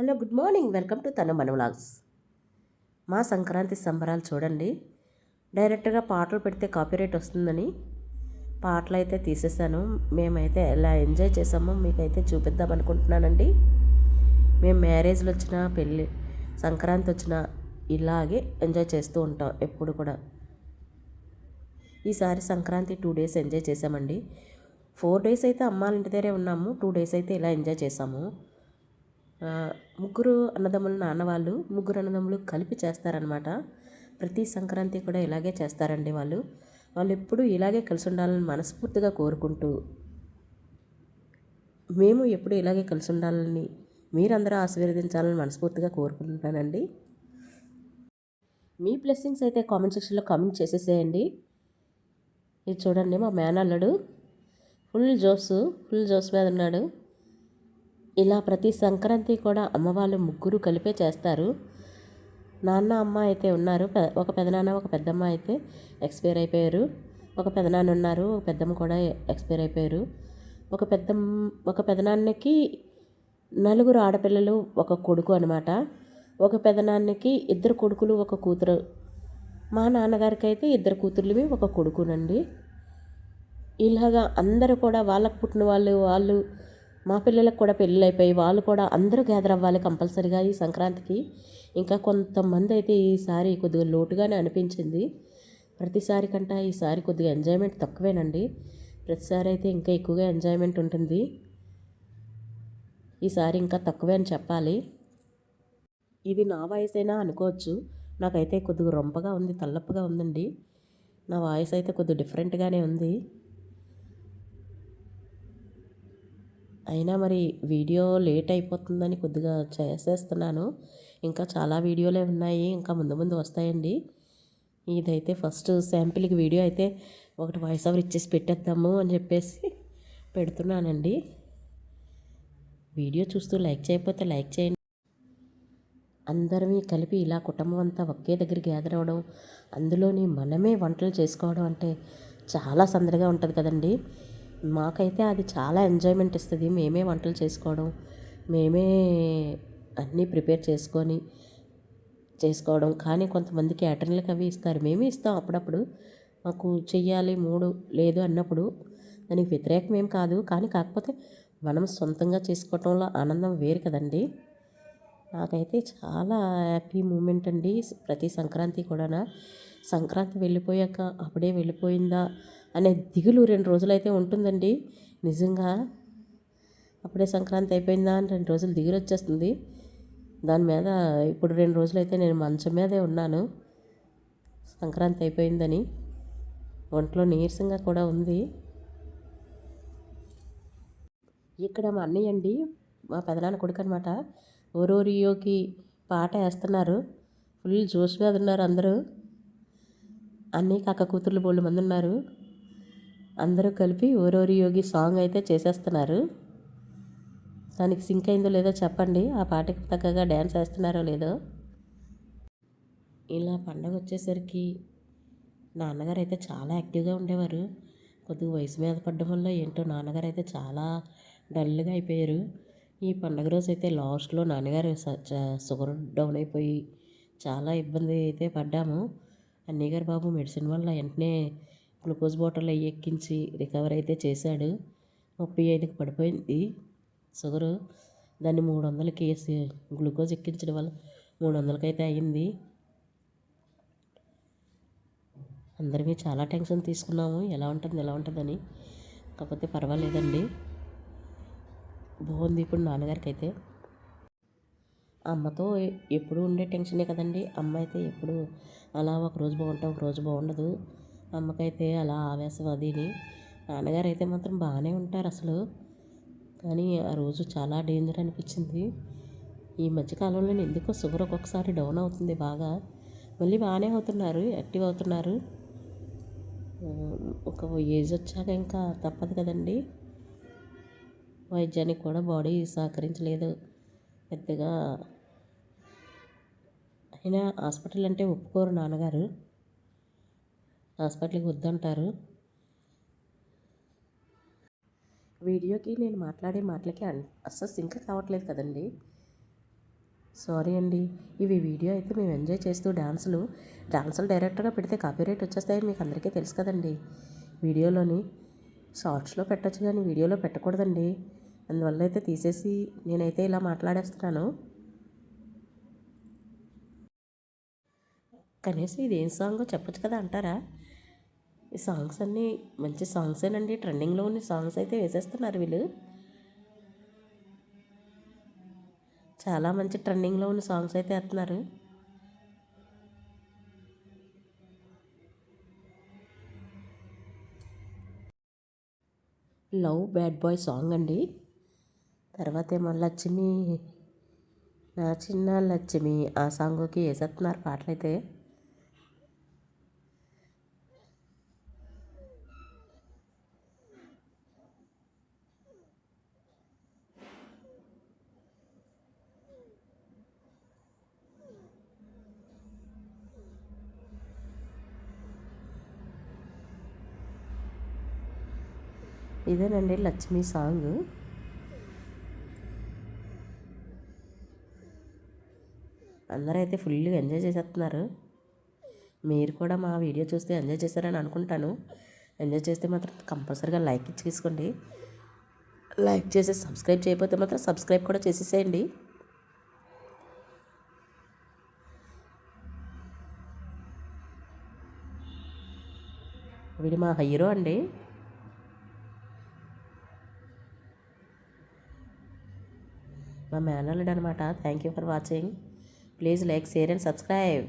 Hello good morning. Welcome to తను మనవలాగ్స్ మా సంక్రాంతి సంబరాలు చూడండి. డైరెక్ట్గా పాటలు పెడితే కాపీరైట్ వస్తుందని పాటలు అయితే తీసేసాను మేమైతే ఎలా ఎంజాయ్ చేసామో మీకైతే చూపిద్దాం అనుకుంటున్నానండి. మేము మ్యారేజ్లు వచ్చినా పెళ్ళి సంక్రాంతి వచ్చినా ఇలాగే ఎంజాయ్ చేస్తూ ఉంటాం ఎప్పుడు కూడా. ఈసారి సంక్రాంతి టూ డేస్ ఎంజాయ్ చేసామండి ఫోర్ డేస్ అయితే అమ్మాళ్ళ ఇంటి దగ్గరే ఉన్నాము. టూ డేస్ అయితే ఇలా ఎంజాయ్ చేసాము ముగ్గురు అన్నదమ్ములు నాన్న వాళ్ళు ముగ్గురు అన్నదమ్ములు కలిపి చేస్తారనమాట ప్రతి సంక్రాంతి కూడా ఇలాగే చేస్తారండి వాళ్ళు. వాళ్ళు ఎప్పుడూ ఇలాగే కలిసి ఉండాలని మనస్ఫూర్తిగా కోరుకుంటూ మేము ఎప్పుడు ఇలాగే కలిసి ఉండాలని మీరందరూ ఆశీర్వదించాలని మనస్ఫూర్తిగా కోరుకుంటున్నానండి. మీ బ్లెస్సింగ్స్ అయితే కామెంట్ సెక్షన్లో కామెంట్ చేసేసేయండి. ఇది చూడండి మా మేనల్లుడు. ఫుల్ జోస్ ఫుల్ జోస్ మీద ఉన్నాడు. ఇలా ప్రతి సంక్రాంతి కూడా అమ్మవాళ్ళు ముగ్గురు కలిపే చేస్తారు. నాన్న అమ్మ అయితే ఉన్నారు. ఒక పెదనాన్న ఒక పెద్దమ్మ అయితే ఎక్స్పైర్ అయిపోయారు. ఒక పెదనాన్న ఉన్నారు ఒక పెద్దమ్మ కూడా ఎక్స్పైర్ అయిపోయారు. ఒక పెద్ద ఒక పెదనాన్నకి నలుగురు ఆడపిల్లలు ఒక కొడుకు అనమాట ఒక పెదనాన్నకి ఇద్దరు కొడుకులు ఒక కూతురు. మా నాన్నగారికి అయితే ఇద్దరు కూతుర్లవి ఒక కొడుకునండి. ఇలాగా అందరూ కూడా వాళ్ళకు పుట్టిన వాళ్ళు వాళ్ళు మా పిల్లలకు కూడా పెళ్ళిళ్ళు అయిపోయి వాళ్ళు కూడా అందరూ గ్యాదర్ అవ్వాలి కంపల్సరిగా ఈ సంక్రాంతికి. ఇంకా కొంతమంది అయితే ఈసారి కొద్దిగా లోటుగానే అనిపించింది. ప్రతిసారి కంటే ఈసారి కొద్దిగా ఎంజాయ్మెంట్ తక్కువేనండి. ప్రతిసారి అయితే ఇంకా ఎక్కువగా ఎంజాయ్మెంట్ ఉంటుంది. ఈసారి ఇంకా తక్కువే అని చెప్పాలి. ఇది నా వాయిస్ అయినా అనుకోవచ్చు. నాకైతే కొద్దిగా రొంపగా ఉంది తల్లప్పగా ఉందండి. నా వాయిస్ అయితే కొద్దిగా డిఫరెంట్గానే ఉంది. అయినా మరి వీడియో లేట్ అయిపోతుందని కొద్దిగా చేసేస్తున్నాను. ఇంకా చాలా వీడియోలే ఉన్నాయి. ఇంకా ముందు ముందు వస్తాయండి. ఇదైతే ఫస్ట్ శాంపిల్కి వీడియో అయితే ఒకటి వాయిస్ ఓవర్ ఇచ్చేసి పెట్టేద్దాము అని చెప్పేసి పెడుతున్నానండి. వీడియో చూస్తూ లైక్ చేయకపోతే లైక్ చేయండి. అందరం కలిపి ఇలా కుటుంబం అంతా ఒకే దగ్గర గ్యాదర్ అవ్వడం అందులోని మనమే వంటలు చేసుకోవడం అంటే చాలా సందడిగా ఉంటుంది కదండి. మాకైతే అది చాలా ఎంజాయ్మెంట్ ఇస్తుంది. మేమే వంటలు చేసుకోవడం మేమే అన్నీ ప్రిపేర్ చేసుకొని చేసుకోవడం. కానీ కొంతమంది క్యాటరింగ్లకు అవి ఇస్తారు. మేమే ఇస్తాం అప్పుడప్పుడు. మాకు చెయ్యాలి మూడు లేదు అన్నప్పుడు దానికి వ్యతిరేకం ఏం కాదు. కానీ కాకపోతే మనం సొంతంగా చేసుకోవటంలో ఆనందం వేరు కదండి. నాకైతే చాలా హ్యాపీ మూమెంట్ అండి. ప్రతి సంక్రాంతి కూడా సంక్రాంతి వెళ్ళిపోయాక అప్పుడే వెళ్ళిపోయిందా? అనే దిగులు రెండు రోజులైతే ఉంటుందండి. నిజంగా అప్పుడే సంక్రాంతి అయిపోయిందా అని రెండు రోజులు దిగులు వచ్చేస్తుంది. దాని మీద ఇప్పుడు రెండు రోజులైతే నేను మంచం మీదే ఉన్నాను. సంక్రాంతి అయిపోయిందని ఒంట్లో నీరసంగా కూడా ఉంది. ఇక్కడ మా అన్నయ్య అండి మా పెదనాన్న కొడుకు అనమాట ఓరోరియోకి పాట వేస్తున్నారు. ఫుల్ జోష్ మీద ఉన్నారు అందరూ. అన్నీ కాక కూతుర్లు బోళ్ళు మంది ఉన్నారు. అందరూ కలిపి ఓరోరి యోగి సాంగ్ అయితే చేసేస్తున్నారు. దానికి సింక్ అయిందో లేదో చెప్పండి. ఆ పాటకి తగ్గగా డ్యాన్స్ వేస్తున్నారో లేదో. ఇలా పండగ వచ్చేసరికి నాన్నగారు అయితే చాలా యాక్టివ్గా ఉండేవారు. కొద్దిగా వయసు మీద పడడం వల్ల ఏంటో నాన్నగారు అయితే చాలా డల్గా అయిపోయారు. ఈ పండగ రోజు అయితే లాస్ట్లో నాన్నగారు స- షుగర్ డౌన్ అయిపోయి చాలా ఇబ్బంది అయితే పడ్డాము. అన్నయ్య గారు బాబు మెడిసిన్ వల్ల వెంటనే గ్లూకోజ్ బాటిల్ అవి ఎక్కించి రికవర్ అయితే చేశాడు. ముప్పై ఐదుకి పడిపోయింది. షుగరు దాన్ని మూడు వందలకి వేసి గ్లూకోజ్ ఎక్కించడం వల్ల మూడు వందలకి అయితే అయ్యింది అందరికీ చాలా టెన్షన్ తీసుకున్నాము. ఎలా ఉంటుంది ఎలా ఉంటుందని. కాకపోతే పర్వాలేదండి. బాగుంది ఇప్పుడు నాన్నగారికి అయితే అమ్మతో ఎప్పుడు ఉండే టెన్షనే కదండి. అమ్మ అయితే ఎప్పుడు అలా ఒక రోజు ఒకరోజు ఒక రోజు బాగుండదు. అమ్మకైతే అలా ఆవేశం అదిని నాన్నగారు అయితే మాత్రం బాగానే ఉంటారు అసలు. కానీ ఆ రోజు చాలా డేంజర్ అనిపించింది. ఈ మధ్యకాలంలో ఎందుకో షుగర్ ఒక్కొక్కసారి డౌన్ అవుతుంది బాగా. మళ్ళీ బాగానే అవుతున్నారు యాక్టివ్ అవుతున్నారు. ఒక ఏజ్ వచ్చాక ఇంకా తప్పదు కదండి. వైద్యానికి కూడా బాడీ సహకరించలేదు. పెద్దగా అయినా హాస్పిటల్ అంటే ఒప్పుకోరు నాన్నగారు. హాస్పిటల్కి వద్దంటారు. వీడియోకి నేను మాట్లాడే మాటలకి అన్- అస్సలు సింక్ కావట్లేదు కదండి. సారీ అండి. ఇవి వీడియో అయితే మేము ఎంజాయ్ చేస్తూ డాన్సులు డాన్సులు డైరెక్ట్గా పెడితే కాపీరైట్ వచ్చేస్తాయని మీకు అందరికీ తెలుసు కదండి. వీడియోలోని షార్ట్స్లో పెట్టచ్చు కానీ వీడియోలో పెట్టకూడదండి. అందువల్ల అయితే తీసేసి నేనైతే ఇలా మాట్లాడేస్తున్నాను. కనీసం ఇది ఏం సాంగో చెప్పొచ్చు కదా అంటారా? ఈ సాంగ్స్ అన్నీ మంచి సాంగ్సేనండి ట్రెండింగ్లో ఉన్న సాంగ్స్ అయితే వేసేస్తున్నారు వీళ్ళు. చాలా మంచి ట్రెండింగ్లో ఉన్న సాంగ్స్ అయితే వేస్తున్నారు. లవ్ బ్యాడ్ బాయ్ సాంగ్ అండి. తర్వాత ఏమో లక్ష్మి నా చిన్న లక్ష్మి ఆ సాంగ్కి వేసేస్తున్నారు పాటలైతే. ఇదేనండి లక్ష్మి సాంగ్. అందరూ అయితే ఫుల్గా ఎంజాయ్ చేసేస్తున్నారు. మీరు కూడా మా వీడియో చూస్తే ఎంజాయ్ చేస్తారని అనుకుంటాను. ఎంజాయ్ చేస్తే మాత్రం కంపల్సరీగా లైక్ ఇచ్చి తీసుకోండి లైక్ చేసి సబ్స్క్రైబ్ చేయకపోతే మాత్రం సబ్స్క్రైబ్ కూడా చేసేసేయండి. వీడు మా హీరో అండి. మా మేనల్లుడు అనమాట thank you for watching please like share and subscribe